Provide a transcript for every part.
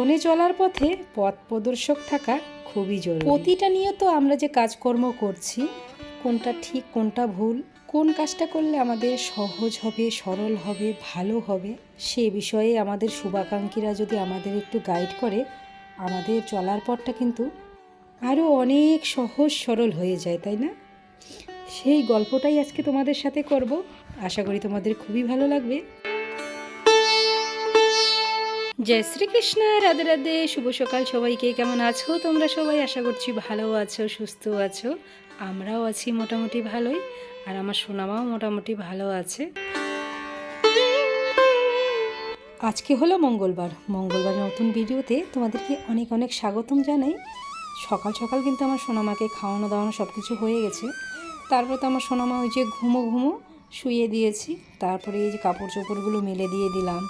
জীবনে চলার পথে পথ প্রদর্শক থাকা খুবই জরুরি। প্রতিটা নিয়ে তো আমরা যে কাজকর্ম করছি, কোনটা ঠিক, কোনটা ভুল, কোন কাজটা করলে আমাদের সহজ হবে, সরল হবে, ভালো হবে, সে বিষয়ে আমাদের শুভাকাঙ্ক্ষীরা যদি আমাদের একটু গাইড করে, আমাদের চলার পথটা কিন্তু আরও অনেক সহজ, সরল হয়ে যায়, তাই না? সেই গল্পটাই আজকে তোমাদের সাথে করব। আশা করি তোমাদের খুবই ভালো লাগবে। জয় শ্রীকৃষ্ণ, রাধে রাধে, শুভ সকাল সবাইকে। কেমন আছো? তোমরা সবাই আশা করছি ভালো আছো, সুস্থ আছো। আমরাও আছি মোটামুটি ভালোই, আর আমার সোনামাও মোটামুটি ভালো আছে। আজকে হলো মঙ্গলবার। মঙ্গলবার নতুন ভিডিওতে তোমাদেরকে অনেক অনেক স্বাগতম জানাই। সকাল সকাল কিন্তু আমার সোনামাকে খাওয়ানো দাওয়ানো সব কিছু হয়ে গেছে। তারপর তো আমার সোনামা ওই যে ঘুমো ঘুমো শুয়ে দিয়েছি। তারপরে এই যে কাপড় চোপড়গুলো মেলে দিয়ে দিলাম।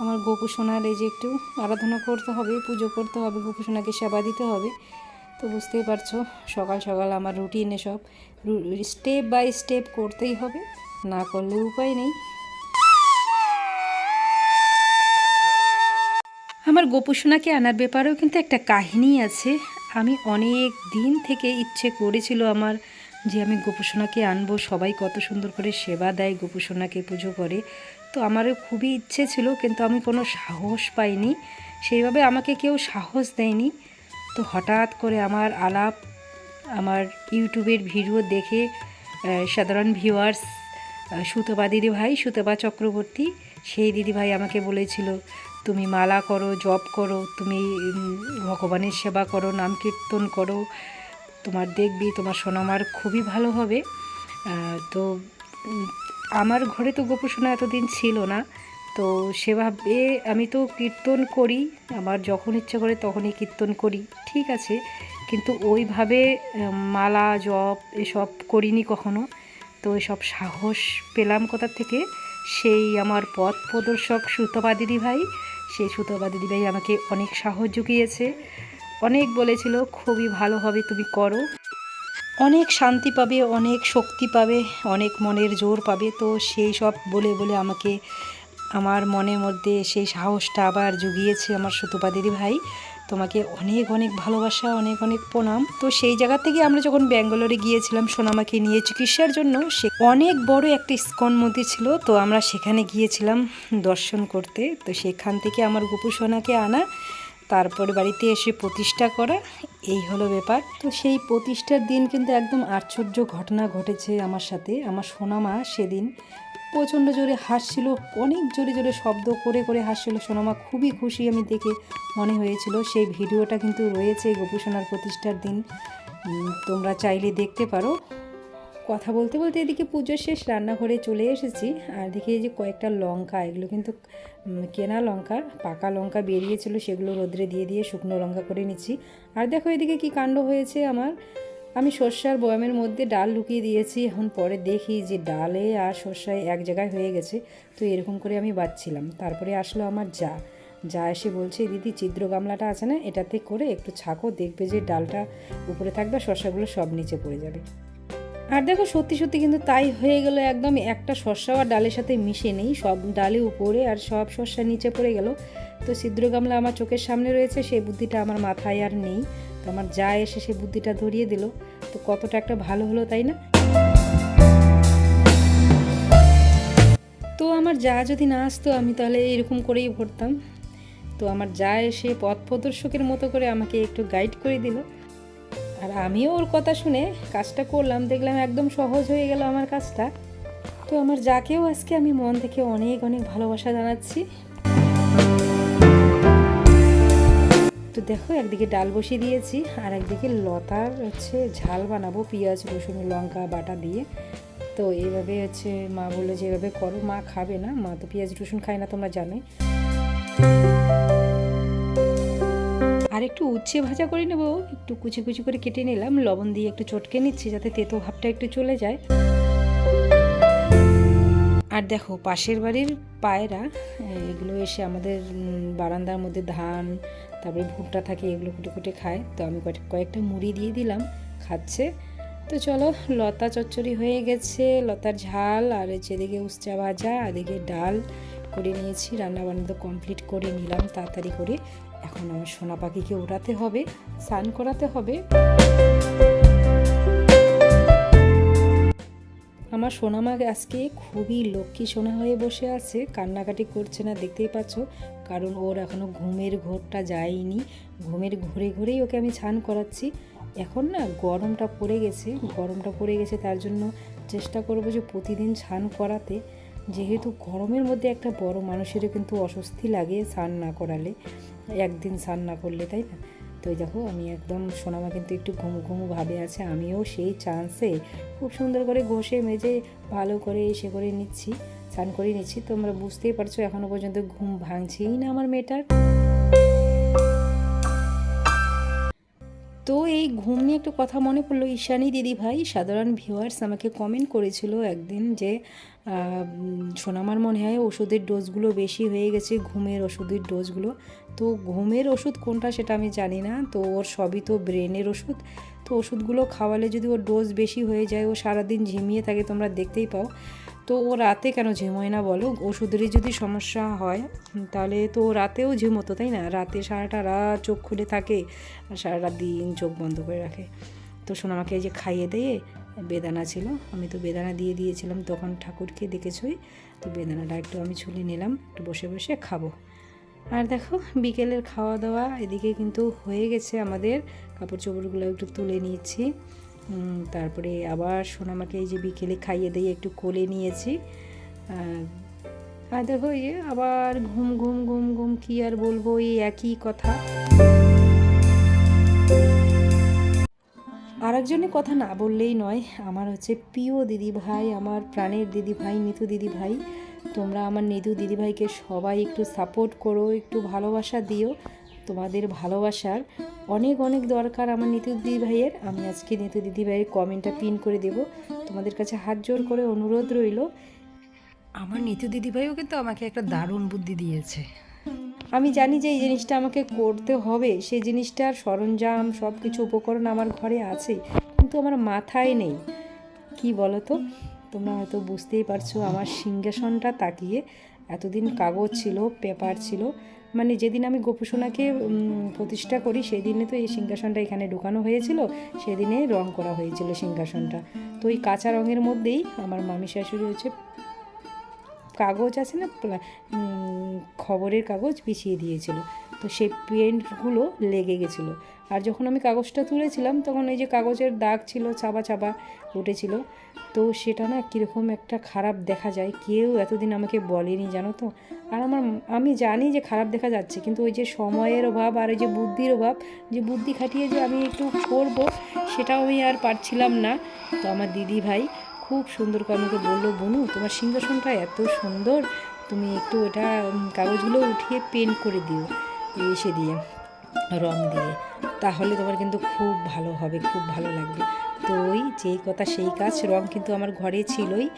আমার গোপু সোনার এই যে একটু আরাধনা করতে হবে, পুজো করতে হবে, গোপু সোনাকে সেবা দিতে হবে। তো বুঝতেই পারছ, সকাল সকাল আমার রুটিন এসব। স্টেপ বাই স্টেপ করতেই হবে, না করলে উপায় নেই। আমার গোপুসোনাকে আনার ব্যাপারেও কিন্তু একটা কাহিনী আছে। আমি অনেক দিন থেকে ইচ্ছে করেছিল আমার যে আমি গোপুসোনাকে আনব, সবাই কত সুন্দর করে সেবা দেয় গোপুসোনাকে পুজো করে। তো আমারও খুবই ইচ্ছে ছিল, কিন্তু আমি কোনো সাহস পাইনি। সেইভাবে আমাকে কেউ সাহস দেয়নি। তো হঠাৎ করে আমার আলাপ, আমার ইউটিউবের ভিডিও দেখে সাধারণ ভিউয়ার্স সুতপা দিদি ভাই সুতপা চক্রবর্তী, সেই দিদিভাই আমাকে বলেছিল, তুমি মালা করো, জপ করো, তুমি ভগবানের সেবা করো, নাম কীর্তন করো, তোমার দেখবি, তোমার সোনামার খুবই ভালো হবে। তো আমার ঘরে তো গোপসোনা এতদিন ছিল না, তো সেভাবে আমি তো কীর্তন করি, আমার যখন ইচ্ছা করে তখনই কীর্তন করি, ঠিক আছে। কিন্তু ওইভাবে মালা, জপ এসব করিনি কখনো। তো এসব সাহস পেলাম কোথা থেকে? সেই আমার পথ প্রদর্শক সুতপা দিদি ভাই, সেই সুতপা দিদি ভাই আমাকে অনেক সাহস জুগিয়েছে। অনেক বলেছিল, খুবই ভালো হবে, তুমি করো। অনেক শান্তি পাবে, অনেক শক্তি পাবে, অনেক মনের জোর পাবে। তো সেই সব বলে বলে আমাকে আমার মনের মধ্যে সেই সাহসটা আবার জুগিয়েছে আমার সুতপা দিদি ভাই। তোমাকে অনেক অনেক ভালোবাসা, অনেক অনেক প্রণাম। তো সেই জায়গা থেকে আমরা যখন ব্যাঙ্গালোরে গিয়েছিলাম, সোনামাকে নিয়ে চিকিৎসার জন্য, সে অনেক বড় একটা ইস্কন মন্দির ছিল। তো আমরা সেখানে গিয়েছিলাম দর্শন করতে। তো সেখান থেকে আমার গোপু সোনাকে আনা তারপরে বাড়িতে এসে প্রতিষ্ঠা করা, এই হলো ব্যাপার। তো সেই প্রতিষ্ঠার দিন কিন্তু একদম আশ্চর্য ঘটনা ঘটেছে আমার সাথে। আমার সোনামা সেদিন প্রচণ্ড জোরে হাসছিল, অনেক জোরে জোরে শব্দ করে করে হাসছিল। সোনামা খুবই খুশি আমি দেখে মনে হয়েছিল। সেই ভিডিওটা কিন্তু রয়েছে গোপুসোনার প্রতিষ্ঠার দিন। তোমরা চাইলে দেখতে পারো। কথা বলতে বলতে এদিকে পুজো শেষ রান্নাঘরে চলে এসেছি। আর দেখি এই যে কয়েকটা লঙ্কা, এগুলো কিন্তু কেনা লঙ্কা, পাকা লঙ্কা বেরিয়েছিল, সেগুলো রোদ্রে দিয়ে দিয়ে শুকনো লঙ্কা করে নিচ্ছি। আর দেখো এদিকে কি কাণ্ড হয়েছে আমার। আমি সর্ষার বয়ামের মধ্যে ডাল লুকিয়ে দিয়েছি, এখন পরে দেখি যে ডালে আর সর্ষায় এক জায়গায় হয়ে গেছে, তো এরকম করে আমি বাচ্ছিলাম। তারপরে আসলো আমার যা। যা এসে বলছে, দিদি, ছিদ্র গামলাটা আছে না? এটাতে করে একটু ছাকো, দেখবে যে ডালটা উপরে থাকবে শসাগুলো সব নিচে পড়ে যাবে। আর দেখো, সত্যি সত্যি কিন্তু তাই হয়ে গেল, একদম একটা শস্যা আর ডালের সাথে মিশে নেই, সব ডালে উপরে আর সব শস্যা নিচে পড়ে গেল। তো ছিদ্র গামলা আমার চোখের সামনে রয়েছে, সেই বুদ্ধিটা আমার মাথায় আর নেই। তো আমার যা এসে সেই বুদ্ধিটা ধরিয়ে দিল। তো কতটা একটা ভালো হলো, তাই না? তো আমার যা যদি না আসতো, আমি তাহলে এরকম করেই ভরতাম। তো আমার যা এসে পথ প্রদর্শকের মতো করে আমাকে একটু গাইড করে দিল। আর আমিও ওর কথা শুনে কাজটা করলাম, দেখলাম একদম সহজ হয়ে গেল আমার কাজটা। তো আমার যাকেও আজকে আমি মন থেকে অনেক অনেক ভালোবাসা জানাচ্ছি। তো দেখো, একদিকে ডাল বসিয়ে দিয়েছি, আর একদিকে লতার হচ্ছে ঝাল বানাবো, পেঁয়াজ, রসুন, লঙ্কা, বাটা দিয়ে। তো এইভাবে হচ্ছে মা বলল যে, এভাবে করো, মা খাবে না। মা তো পেঁয়াজ, রসুন খায় না, তোমরা জানোই। আর একটু উচ্ছে ভাজা করে নেব। একটু কুচি কুচি করে কেটে নিলাম। লবণ দিয়ে একটু চটকে নিচ্ছি যাতে তেতো ভাবটা একটু চলে যায়। আর দেখো, পাশের বাড়ির পায়রা, এগুলো এসে আমাদের বারান্দার মধ্যে ধান, তারপরে ভুট্টা থাকে, এগুলো কুটে কুটে খায়। তো আমি কয়েক- কয়েকটা মুড়ি দিয়ে দিলাম, খাচ্ছে। তো চলো, লতা চচ্চড়ি হয়ে গেছে। লতার ঝাল, আর এদিকে উস্চা ভাজা আর এদিকে ডাল করে নিয়েছি। রান্না বান্না তো কমপ্লিট করে নিলাম, তাড়াতাড়ি করে। এখন আমার সোনা পাখিকে উড়াতে হবে, স্নান করাতে হবে। আমার সোনা সোনামা আজকে খুবই লক্ষ্মী সোনা হয়ে বসে আছে, কান্নাকাটি করছে না, দেখতেই পাচ্ছ? কারণ ওর এখনও ঘুমের ঘোরটা যায়নি, ঘুমের ঘুরে ঘুরেই ওকে আমি স্নান করাচ্ছি। এখন না গরমটা পড়ে গেছে, গরমটা পড়ে গেছে, তার জন্য চেষ্টা করব যে প্রতিদিন স্নান করাতে। যেহেতু গরমের মধ্যে একটা বড় মানুষেরও কিন্তু অস্বস্তি লাগে স্নান না করালে। একদিন স্নান না করলে, তাই না? তো দেখো, আমি একদম সোনামা কিন্তু একটু ঘুমু ঘুমু ভাবে আছে, আমিও সেই চান্সে খুব সুন্দর করে ঘষে, মেজে, ভালো করে এসে করে নিচ্ছি, স্নান করে নিচ্ছি। তোমরা বুঝতেই পারছ এখনও পর্যন্ত ঘুম ভাঙছেই না আমার মেয়েটার। তো এই ঘুম নিয়ে একটু কথা মনে পড়ল। ঈশানী দিদি ভাই, সাধারণ ভিউয়ার্স আমাকে কমেন্ট করেছিল একদিন যে সোনামার মনে হয় ওষুধের ডোজগুলো বেশি হয়ে গেছে, ঘুমের ওষুধের ডোজগুলো তো ঘুমের ওষুধ কোনটা সেটা আমি জানি না। তো ওর সবই তো ব্রেনের ওষুধ। তো ওষুধগুলো খাওয়ালে যদি ওর ডোজ বেশি হয়ে যায়, ও সারাদিন ঝিমিয়ে থাকে, তোমরা দেখতেই পাও। তো ও রাতে কেন ঝিমোয় না বলো? ওষুধেরই যদি সমস্যা হয়, তাহলে তো রাতেও ঝিমোতো তাই না? রাতে সারাটা রাত চোখ খুলে থাকে, আর সারাটা দিন চোখ বন্ধ করে রাখে। তো সোনামাকে এই যে খাইয়ে দিয়ে বেদানা ছিল, আমি তো বেদানা দিয়ে দিয়েছিলাম, তখন ঠাকুরকে দেখেছই, তো বেদানাটা একটু আমি ছুলে নিলাম, একটু বসে বসে খাব। আর দেখো, বিকেলের খাওয়া দাওয়া, এদিকে কিন্তু হয়ে গেছে আমাদের কাপড় চোপড়গুলো একটু তুলে নিয়েছি তারপরে আবার সোনামাকে এই যে বিকেলে খাইয়ে দিয়ে একটু কোলে নিয়েছি। আর দেখো এই আবার ঘুম ঘুম ঘুম ঘুম, কি আর বলব, এই একই কথা। আরেকজনের কথা না বললেই নয়, আমার হচ্ছে প্রিয় দিদি ভাই আমার প্রাণের দিদি ভাই নিতু দিদি ভাই তোমরা আমার নিতু দিদি ভাইকে সবাই একটু সাপোর্ট করো, একটু ভালোবাসা দিও। তোমাদের ভালোবাসার অনেক অনেক দরকার আমার নিতু দিদি ভাইয়ের আমি আজকে নিতু দিদি ভাইয়ের কমেন্টটা পিন করে দেব। তোমাদের কাছে হাত জোর করে অনুরোধ রইল। আমার নিতু দিদিভাইও কিন্তু আমাকে একটা দারুণ বুদ্ধি দিয়েছে। আমি জানি যে এই জিনিসটা আমাকে করতে হবে। সেই জিনিসটার সরঞ্জাম সব কিছু উপকরণ আমার ঘরে আছে কিন্তু আমার মাথায় নেই। কি বলো তো তোমরা হয়তো বুঝতেই পারছ আমার সিংহাসনটা তাকিয়ে এতদিন কাগজ ছিল পেপার ছিল মানে যেদিন আমি গোপুসোনাকে প্রতিষ্ঠা করি, সেদিনে তো এই সিংহাসনটা এখানে ঢুকানো হয়েছিল। সেদিনে রং করা হয়েছিল সিংহাসনটা। তো ওই কাঁচা রঙের মধ্যেই আমার মামি শাশুড়ি হচ্ছে কাগজ আছে না খবরের কাগজ বিছিয়ে দিয়েছিল। তো সেই পেন্টগুলো লেগে গেছিল। আর যখন আমি কাগজটা তুলেছিলাম, তখন এই যে কাগজের দাগ ছিল চাপা চাপা উঠেছিল। তো সেটা না কীরকম একটা খারাপ দেখা যায়। কেউ এতদিন আমাকে বলেনি, জানো তো? আর আমার, আমি জানি যে খারাপ দেখা যাচ্ছে, কিন্তু ওই যে সময়ের অভাব আর ওই যে বুদ্ধির অভাব, যে বুদ্ধি খাটিয়ে যে আমি একটু করব, সেটাও আমি আর পারছিলাম না। তো আমার দিদি ভাই খুব সুন্দর করে আমাকে বলল, বনু, তোমার সিংহাসনটা এত সুন্দর, তুমি একটু ওটা কাগজগুলো উঠিয়ে পেন্ট করে দিও। এসে দিয়ে, রং দিয়ে। তাহলে তোমার কিন্তু খুব ভালো হবে, খুব ভালো লাগবে। তো ওই যেই কথা সেই কাজ রং কিন্তু আমার ঘরে ছিলই।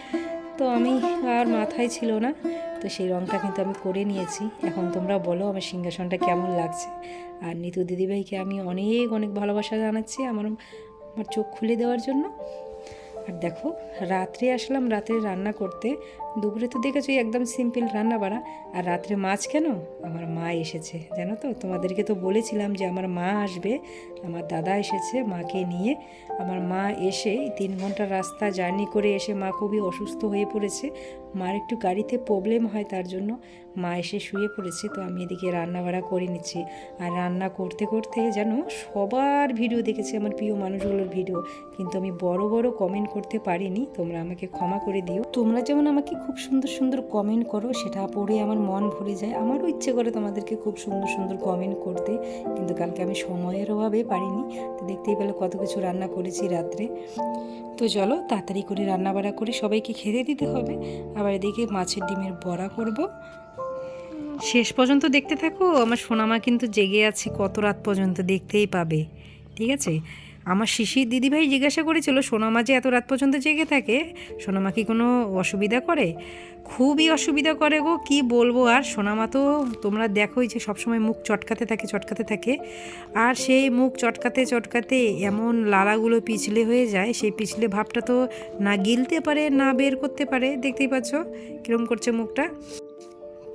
তো আমি আর মাথায় ছিল না, তো সেই রংটা কিন্তু আমি করে নিয়েছি। এখন তোমরা বলো আমার সিংহাসনটা কেমন লাগছে। আর নিতু দিদিভাইকে আমি অনেক অনেক ভালোবাসা জানাচ্ছি আমার আমার চোখ খুলে দেওয়ার জন্য। আর দেখো, রাত্রে আসলাম রাত্রে রান্না করতে। দুপুরে তো দেখেছ একদম সিম্পল রান্না বাড়া আর রাত্রে মাছ কেন? আমার মা এসেছে, জানো তো? তোমাদেরকে তো বলেছিলাম যে আমার মা আসবে। আমার দাদা এসেছে মাকে নিয়ে। আমার মা এসে তিন ঘণ্টা রাস্তা জার্নি করে এসে মা খুবই অসুস্থ হয়ে পড়েছে। মার একটু গাড়িতে প্রবলেম হয় তার জন্য। মা এসে শুয়ে পড়েছে, তো আমি এদিকে রান্না বাড়া করে নিচ্ছি। আর রান্না করতে করতে যেন সবার ভিডিও দেখেছি আমার প্রিয় মানুষগুলোর ভিডিও কিন্তু আমি বড় বড় কমেন্ট করতে পারিনি, তোমরা আমাকে ক্ষমা করে দিও। তোমরা যেমন আমাকে খুব সুন্দর সুন্দর কমেন্ট করো, সেটা পড়ে আমার মন ভরে যায়। আমারও ইচ্ছে করে তোমাদেরকে খুব সুন্দর সুন্দর কমেন্ট করতে, কিন্তু কালকে আমি সময়ের অভাবে পারিনি, তো দেখতেই পেলে কত কিছু রান্না করেছি রাত্রে। তো চলো, তাড়াতাড়ি করে রান্না বাড়া করে সবাইকে খেতে দিতে হবে। আবার এদিকে মাছের ডিমের বড়া করব। শেষ পর্যন্ত দেখতে থাকো, আমার সোনামা কিন্তু জেগে আছে কত রাত পর্যন্ত দেখতেই পাবে। ঠিক আছে? আমার শিশির দিদিভাই জিজ্ঞাসা করেছিল, সোনামা যে এত রাত পর্যন্ত জেগে থাকে, সোনামা কি কোনো অসুবিধা করে? খুবই অসুবিধা করে গো, কি বলব আর? সোনামা তো তোমরা দেখোই যে সবসময় মুখ চটকাতে থাকে চটকাতে থাকে। আর সেই মুখ চটকাতে চটকাতে এমন লালাগুলো পিছলে হয়ে যায়, সেই পিছলে ভাবটা তো না গিলতে পারে, না বের করতে পারে। দেখতেই পাচ্ছ কীরকম করছে মুখটা।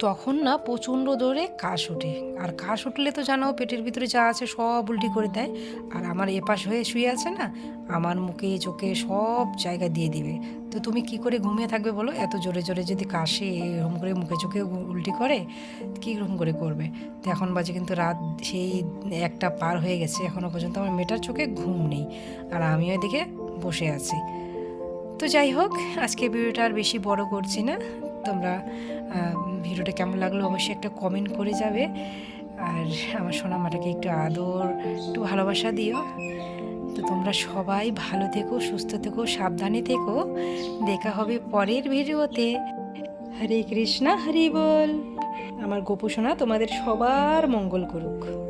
তখন না প্রচণ্ড দৌড়ে কাশ ওঠে। আর কাশ উঠলে তো জানো পেটের ভিতরে যা আছে সব উল্টি করে দেয়। আর আমার এপাশ হয়ে শুয়ে আছে না, আমার মুখে চোখে সব জায়গা দিয়ে দিবে। তো তুমি কি করে ঘুমিয়ে থাকবে বলো? এত জোরে জোরে যদি কাশে এরকম করে মুখে চোখে উল্টি করে, কী রকম করে করবে? তো এখন বাজে কিন্তু রাত সেই একটা পার হয়ে গেছে এখনও পর্যন্ত আমার মেয়েটার চোখে ঘুম নেই। আর আমিও এদিকে বসে আছি। তো যাই হোক, আজকে ভিডিওটা আর বেশি বড় করছি না। তোমরা ভিডিওটা কেমন লাগল অবশ্যই একটা কমেন্ট করে যাবে। আর আমার সোনামাটাকে একটু আদর, একটু ভালোবাসা দিও। তো তোমরা সবাই ভালো থেকো, সুস্থ থেকো, সাবধানে থেকো। দেখা হবে পরের ভিডিওতে। হরে কৃষ্ণা, হরি বল। আমার গোপুসোনা তোমাদের সবার মঙ্গল করুক।